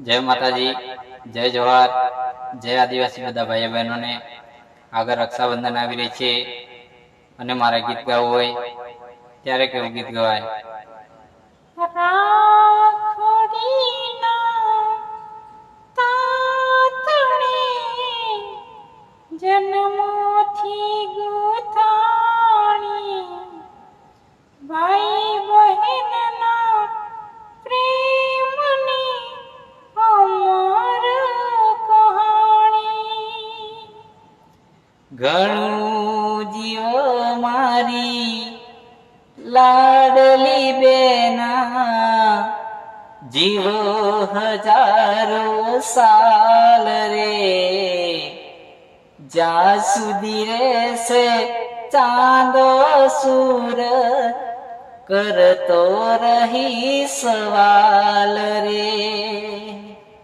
જય માતાજી, જય જવાહર, જય આદિવાસી બધા ભાઈ બહેનોને આગળ રક્ષાબંધન આવી રહી છે અને મારે ગીત ગાવું હોય ત્યારે કેવું ગીત ગવાય? જન્મોથી ગુથાણી ઘણું જીવ મારી, લાડલી બેના, જીવો હજારો સાલ રે. જ્યાં સુધી રહેશે ચાંદો સૂર, કરતો રહી સવાલ